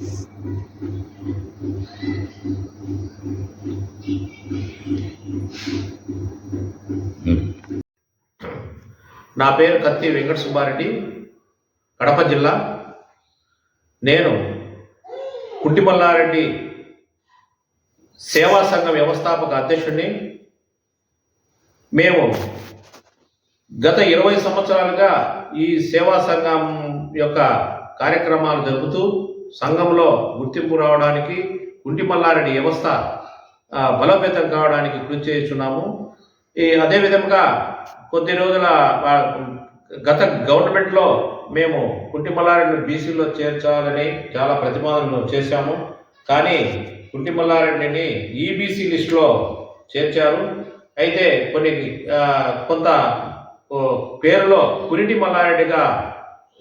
నా పేరు కత్తి వెంకట సుబ్బారెడ్డి కడప జిల్లా. నేను కుంటిమల్లారెడ్డి సేవా సంఘ వ్యవస్థాపక అధ్యక్షుడిని. మేము గత ఇరవై సంవత్సరాలుగా ఈ సేవా సంఘం యొక్క కార్యక్రమాలు జరుపుతూ సంఘంలో గుర్తింపు రావడానికి కుంటిమల్లారెడ్డి వ్యవస్థ బలోపేతం కావడానికి కృషి చేస్తున్నాము. ఈ అదేవిధంగా కొద్ది రోజుల గత గవర్నమెంట్లో మేము కుంటిమల్లారెడ్డిని బీసీలో చేర్చాలని చాలా ప్రతిపాదనలు చేశాము. కానీ కుంటిమల్లారెడ్డిని ఈబీసీ లిస్టులో చేర్చారు. అయితే కొన్ని కొంత పేరులో కురిటి మల్లారెడ్డిగా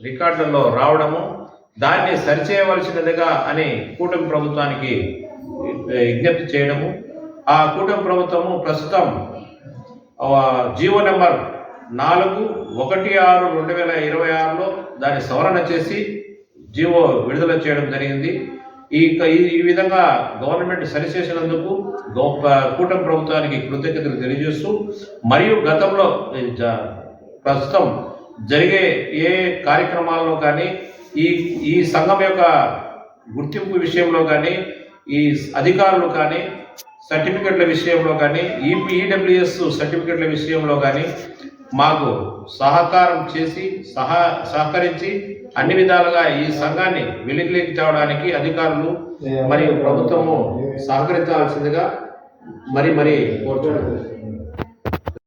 రికార్డులలో రావడము దాన్ని సరిచేయవలసినదిగా అని కూటమి ప్రభుత్వానికి విజ్ఞప్తి చేయడము. ఆ కూటమి ప్రభుత్వము ప్రస్తుతం జీవో నెంబర్ నాలుగు ఒకటి ఆరు రెండు వేల ఇరవై ఆరులో దాన్ని సవరణ చేసి జీవో విడుదల చేయడం జరిగింది. ఈ ఈ- ఈ విధంగా గవర్నమెంట్ సరిచేసినందుకు గౌ- కూటమి ప్రభుత్వానికి కృతజ్ఞతలు తెలియజేస్తూ మరియు గతంలో జ- ప్రస్తుతం జరిగే ఏ కార్యక్రమాల్లో కానీ ఈ ఈ సంఘం యొక్క గుర్తింపు విషయంలో కానీ ఈ అధికారులు కానీ సర్టిఫికెట్ల విషయంలో కానీ ఈ ఈడబ్ల్యూఎస్ సర్టిఫికెట్ల విషయంలో కానీ మాకు సహకారం చేసి సహా సహకరించి అన్ని విధాలుగా ఈ సంఘాన్ని వెలుగులోకి తేవడానికి అధికారులు మరియు ప్రభుత్వము సహకరించాల్సిందిగా మరి మరి కోరుతున్నాను.